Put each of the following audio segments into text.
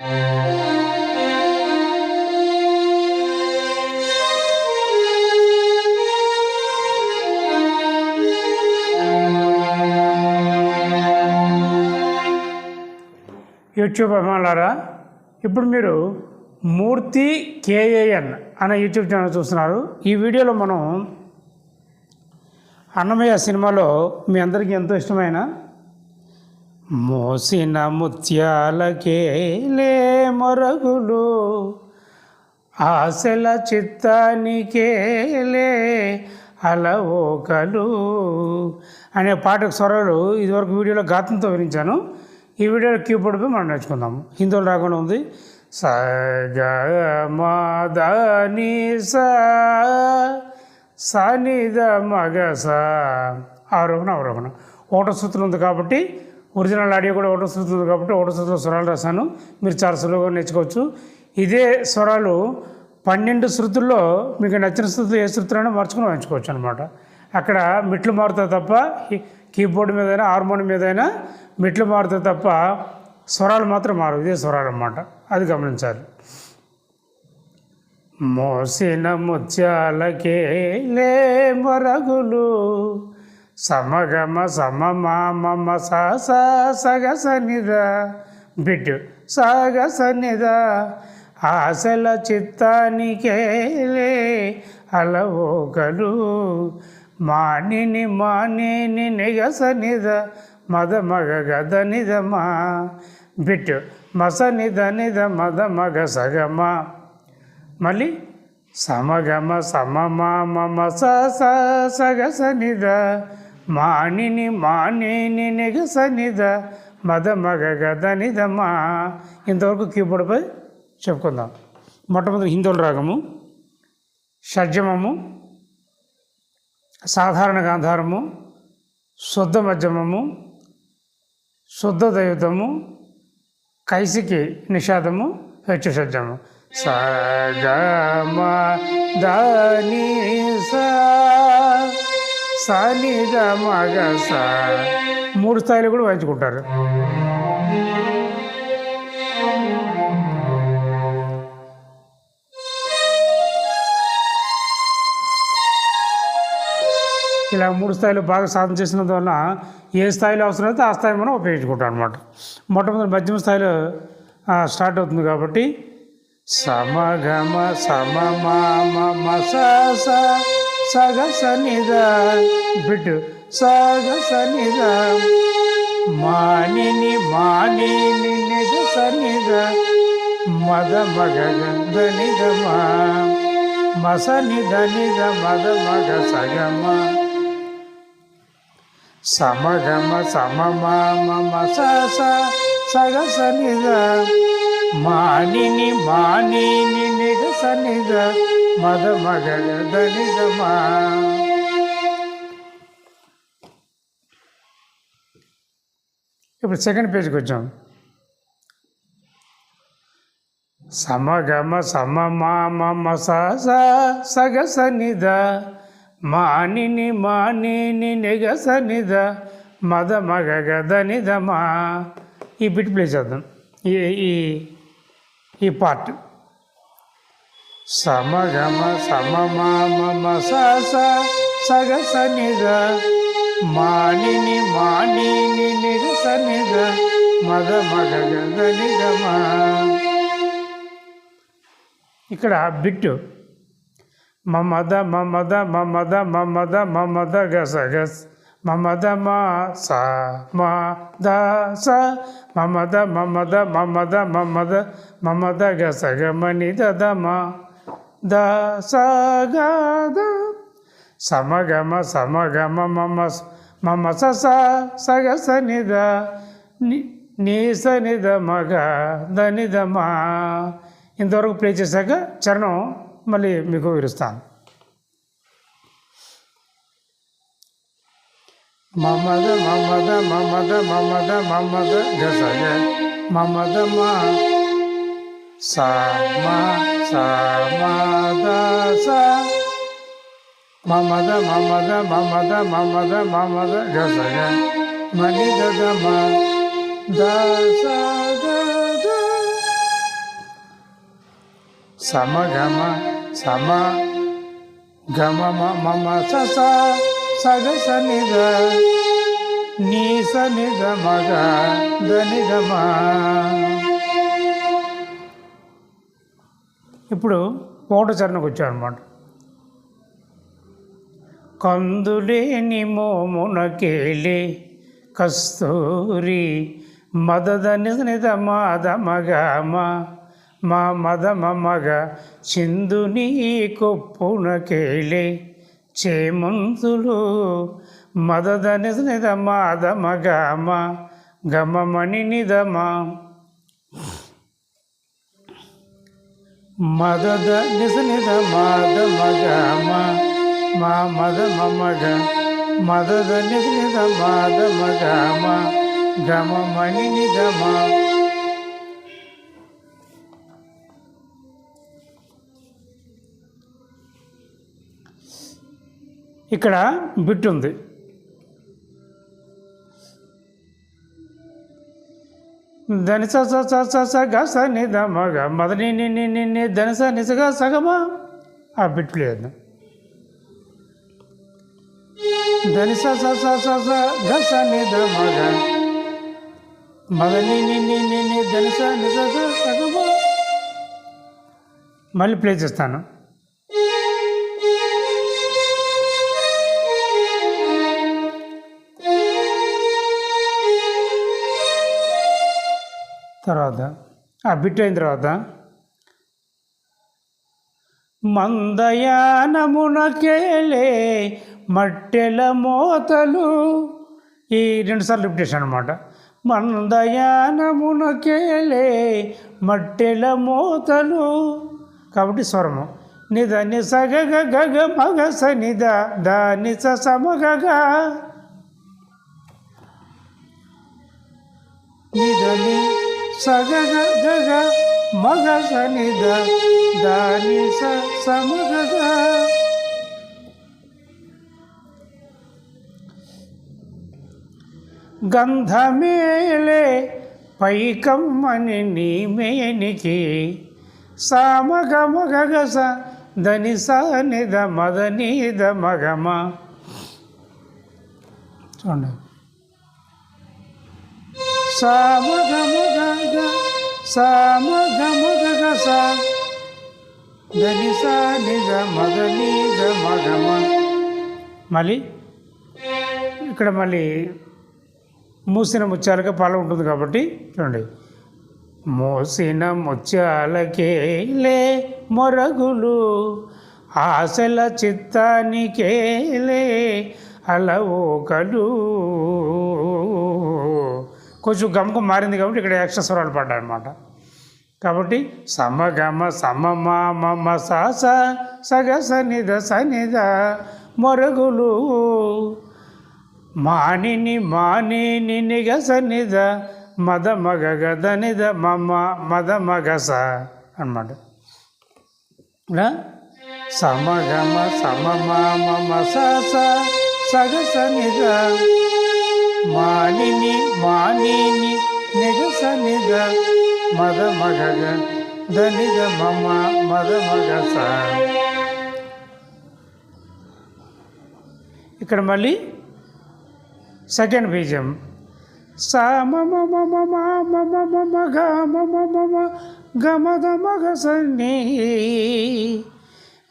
YouTube అభిమానులారా ఇప్పుడు మీరు Murthy K A YouTube channel చూస్తున్నారు. ఈ వీడియోలో మనం అన్నమయ్య సినిమాలో మీ అందరికీ ఎంతో ఇష్టమైన మోసిన ముత్యాలకేలే మొరగులు ఆశల చిత్తానికేలే అలవోకలు అనే పాటకు స్వరాలు ఇదివరకు వీడియోలో గాతంతో వివరించాను ఈ వీడియోలో కీబోర్డ్ మనం నేర్చుకుందాము. హిందువులు రాకుండా ఉంది. స గ మ ద మగ స ఆరోహణ అవరోహణ ఓట సూత్రం ఉంది కాబట్టి ఒరిజినల్ ఆడియో కూడా ఒకటో సూత్రం ఉంది కాబట్టి ఒకటో సూత్రం స్వరాలు రాశాను. మీరు చాలా సులువుగా నేర్చుకోవచ్చు. ఇదే స్వరాలు పన్నెండు శృతుల్లో మీకు నచ్చిన శృతులు ఏ శృతులైనా మార్చుకుని వాయించుకోవచ్చు అనమాట అక్కడ మెట్లు మారుతాయి తప్ప కీబోర్డు కీబోర్డ్ మీదైనా హార్మోన్ మీదైనా మెట్లు మారుతాయి తప్ప స్వరాలు మాత్రం మారు ఇదే స్వరాలు అన్నమాట. అది గమనించాలి. మోసిన ముత్యాలకేలే మరగులు. సమగమ సమ మామ స సగ సనిద బిడ్డు సగ సనిద ఆశల చిత్తానికేలే అలవోకలు మానిని మానిని నిగసనిద మద మగ గద నిదమా బిట్టు మస నిద నిద మద మగ సగమ మళ్ళీ సమగమ సమమ మమ స స సగ సనిద మానిని మానిని నిగ సనిద మద మగ గద నిదమా ఇంతవరకు కీబోర్డ్పై చెప్పుకుందాం. మొట్టమొదటి హిందువుల రాగము షడ్జమము సాధారణ గాంధారము శుద్ధ మధ్యమము శుద్ధ దైవతము కైసికి నిషాదము హెచ్చు షడ్జము. సగమ దని సని మగ మూడు స్థాయిలు కూడా వాయించుకుంటారు. ఇలా మూడు స్థాయిలు బాగా సాధన చేసినందువలన ఏ స్థాయిలో అవసరమైతే ఆ స్థాయి మనం ఉపయోగించుకుంటాం అనమాట మొట్టమొదటి మధ్యమ స్థాయిలో స్టార్ట్ అవుతుంది కాబట్టి సమగమ సమ మమ స స సగ సనిద బిడ్డు సగ సనిద మానిని మానిని నిజ సనిద మద మగ గనిద మా మస నిద నిద మద మగ సగమ. సమగమ సమమ మమ స స సగ సనిద మానిని మానిని నిగ సనిద మద మగ గనిద ఇప్పుడు సెకండ్ పేజ్కి వచ్చాం. సమగమ సమ మామ స స సగ సనిద మానిని మానిని నిగ సనిద మద మగ గద నిదమా ఈ బిట్ ప్లే చేద్దాం. ఈ ఈ పార్ట్ సమగమ సమమ మమ స స సగ సనిద మానిని మానిని నిగ సనిద మద మగ గగ నిగమ. ఇక్కడ బిట్టు. మమద మమద మమద మమద మమద గస గస్. మమద మా స మా ద స. మమద మమద మమద మమద మమద గస గమని దద మా. ద సగద సమగమ సమగమ మమ మమ స సగ సనిద నీ సనిద మగ ధనిద మా. ఇంతవరకు ప్లే చేశాక చరణం మళ్ళీ మీకు విరుస్తాను. మమద మమద మమద మమద మమద గసగ మమద మా సా మా మమద మమద మమద మమద మమద మమద గసగ మని దమ దస సమగమ సమ గమ మమ సస సగ సనిద నీ సనిద మగ దని గమ ఇప్పుడు ఒకటో చరణకు వచ్చారనమాట కందులేని మోమునకేలి కస్తూరి మదద నిద మాద మగ మా మదమ మగ చిందుని కొప్పునకేలి చేమంతులు మదద నిద మాద మగ గమమణి నిదమా మదద నిజ నిజ మాద మగ మా మద మమగ మదద నిజ నిజ మాద మగ గమ మణి నిగమ ఇక్కడ బిట్ ఉంది. ధని స గ ని ద మగ మదని నిన్ని నిన్ని ధని స నిసగ సగమా ఆ బిట్ లేదు ధని స గ ని ద మగ మదని నిన్ని నిన్ని ధని స నిసగ సగమా మళ్ళీ ప్లే చేస్తాను తర్వాత ఆ బిట్ అయిన తర్వాత మందయానమునకేలే మట్టెల మోతలు. ఈ రెండుసార్లు రిపిటేషన్ అనమాట మందయానమునకేలే మట్టెల మోతలు. కాబట్టి స్వరము నిద నిస గగ గగ మగ స నిద ద నిస సమగ నిదని సగ గగ మగ సని దాని సమగ గంధమేలే పైకమ్మని నీమేనికి సామగమగగస దని సనిద మదనీద మగమ. చూడండి. సామగమగ సామగమగ సా సా నిజ మగ నిజ మగమ. మళ్ళీ ఇక్కడ మళ్ళీ మూసిన ముత్యాలకే పాల ఉంటుంది కాబట్టి చూడండి. మోసిన ముత్యాలకేలే మొరగులు ఆశల చిత్తానికేలే అలవోకలు. కొంచెం గమకం మారింది కాబట్టి ఇక్కడ ఎక్స్ట్రా స్వరాలు పడ్డాయి అనమాట కాబట్టి సమ గమ సమ మమ స స సగ సనిద సనిద మరుగులు మానిని మానిని నిగ సనిద మద మగ గద నిద మమ మద మగ స అనమాట సమ గమ సమ మమ స సగ సనిద మానిని మానిని నిగస నిగ మద మగగ దనిగ మమ మద మగస ఇక్కడ మళ్ళీ సెకండ్ బీజం స మమ మమ మమ మమ గ మమ మమ గమద మగ సన్ని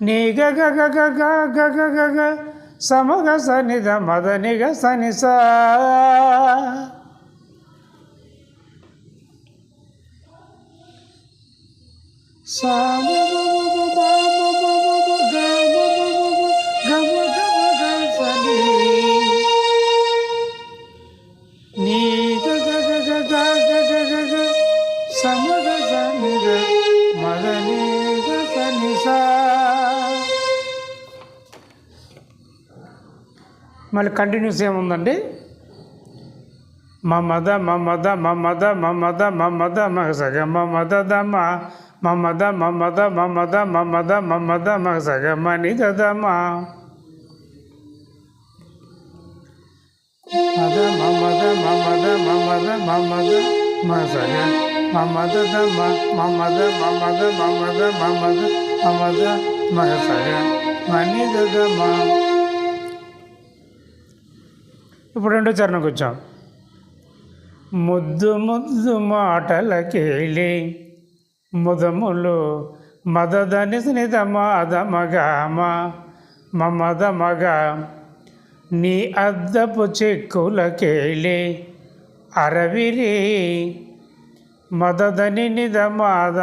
నీ గ గ గ గ గ గ గ గ ಸಮಗ ಸನಿದ ಮದನಿಗ ಸನಿಸ. ಸಾಮ మళ్ళీ కంటిన్యూస్ ఏముందండి మమద మమద మమద మమద మా మగసగ మమద దమ మా మమద మా మమద మా మగసగ మని మా మద మమద మా మమద మా మగసగ మా దమ మా మమద మా మమద మమద మగసగ మని దమ ఇప్పుడు రెండో చరణకు వచ్చాం ముద్దు ముద్దు మాటలకేలి ముదములు మదదని స్నిత మాద మగమ మగ నీ అద్దపు చెక్కులకేలి అరవిరి మదదని నిద మాద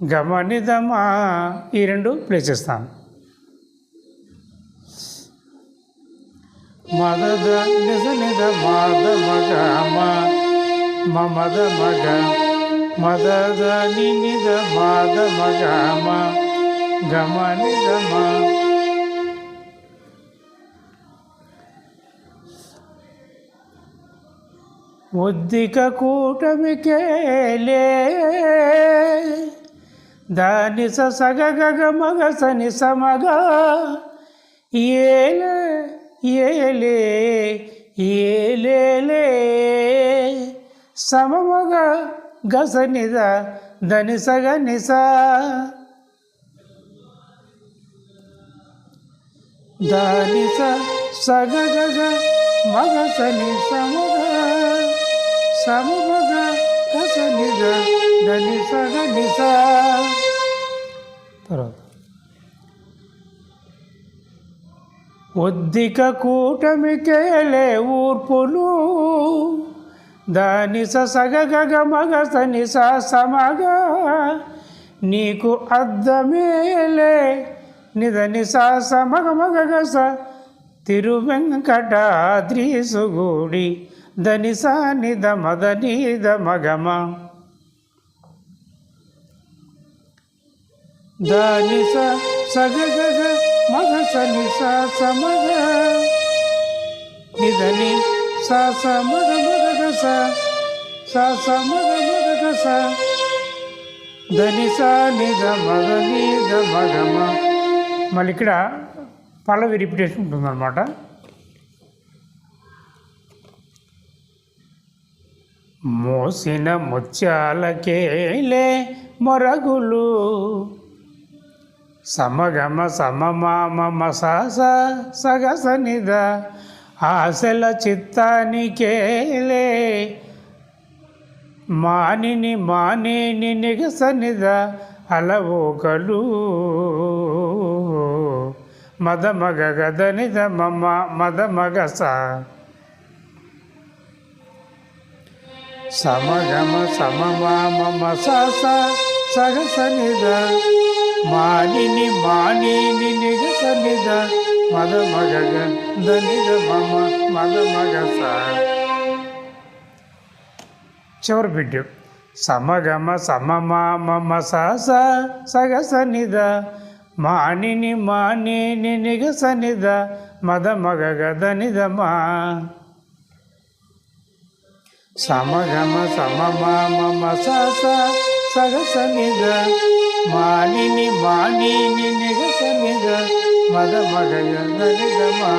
గమనిదమా ఈ రెండు ప్లే చేస్తాను మదద నిజ నిద మాద మగ మమద మగ మదద ని నిద మాద మగ గమ నిద మా ఉద్దిక కూటమికేలే దాని సగ గగ మగ సని సమగ ఏలే ఏలే ఏలేలే. సమమగ గసనిద దని సగ నిస దాని సగ గగ మగ సని సమగ సమమగ గసనిద దని సగ నిస తర్వాత. ఒద్దిక కూటమికేలే ఊర్పులు. దాని సగగగ మగ సని సమగ. నీకు అద్దమేలే నిదని సమగ మగ స. తిరువెంకటాద్రీసుగూడి దని సా నిద మదనీద మగమ దాని సగగగ మగ సని సా సమగ నిదని సా సమగ మగ సా సమగ మగ గస దని సా నిద మగ నిద మగమ. మళ్ళీ ఇక్కడ పల్లవి రిపిటేషన్ ఉంటుందన్నమాట. మోసిన ముత్యాలకేలే మొరగులు. సమగమ సమమామ సహస సగస నిద ఆశల చిత్తానికేలే మానిని మానిని నిగసనిద. అలవోకలు. మదమగ గదనిద మమ మదమగస సమగమ సమమామ సస సగసనిద మానిని మానిని నిగసనిద మద మగ గదనిద మమ మద మగస చివరి బిడ్డ. సమగమ సమమామ సస సగసనిద మానిని మానిని నిగసనిద మద మగ గదనిద మా. సమగమ సమమామ సస సగసనిద మానిని మానిని నిగసనిద మద మగ గదనిద మా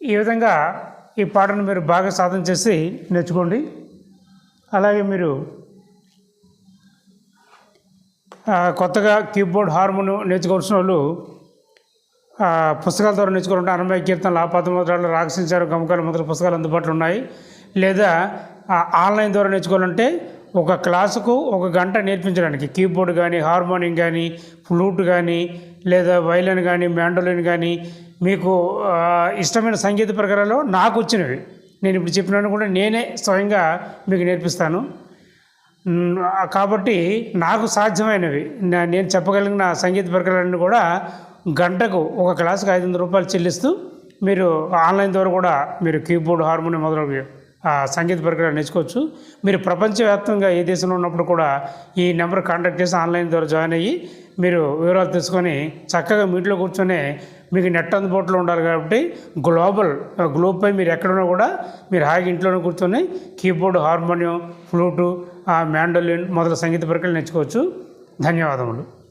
ఈ విధంగా ఈ పాటను మీరు బాగా సాధన చేసి నేర్చుకోండి. అలాగే మీరు కొత్తగా కీబోర్డ్ హార్మోన్ నేర్చుకోవాల్సిన వాళ్ళు పుస్తకాల ద్వారా నేర్చుకోవాలంటే అనమయ కీర్తనలు ఆపాత ముద్రాలు రాక్షించారు గమకాలు మొదటి పుస్తకాలు అందుబాటులో ఉన్నాయి. లేదా ఆన్లైన్ ద్వారా నేర్చుకోవాలంటే ఒక క్లాసుకు ఒక గంట నేర్పించడానికి. కీబోర్డ్ కానీ హార్మోనియం కానీ ఫ్లూట్ కానీ లేదా వైలిన్ కానీ మ్యాండోలిన్ కానీ మీకు ఇష్టమైన సంగీత ప్రకారాలు నాకు వచ్చినవి. నేను ఇప్పుడు చెప్పినాను కూడా నేనే స్వయంగా మీకు నేర్పిస్తాను. కాబట్టి నాకు సాధ్యమైనవి. నా- నేను చెప్పగలిగిన సంగీత ప్రకారాలన్నీ కూడా గంటకు ఒక క్లాసుకు ఐదు వందల రూపాయలు చెల్లిస్తూ మీరు ఆన్లైన్ ద్వారా కూడా మీరు కీబోర్డ్ హార్మోనియం మొదలగు సంగీత పరికరాలు నేర్చుకోవచ్చు. మీరు ప్రపంచవ్యాప్తంగా ఏ దేశంలో ఉన్నప్పుడు కూడా ఈ నెంబర్ కాంటాక్ట్ చేసి ఆన్లైన్ ద్వారా జాయిన్ అయ్యి మీరు వివరాలు తెలుసుకొని చక్కగా మీట్లో కూర్చొని మీకు నెట్ అందుబాటులో ఉండాలి కాబట్టి గ్లోబల్ గ్లోబ్పై మీరు ఎక్కడున్నా కూడా మీరు హాయిగా ఇంట్లోనే కూర్చొని కీబోర్డ్ హార్మోనియం ఫ్లూటు మ్యాండోలిన్ మొదల సంగీత పరికరాలు నేర్చుకోవచ్చు. ధన్యవాదములు.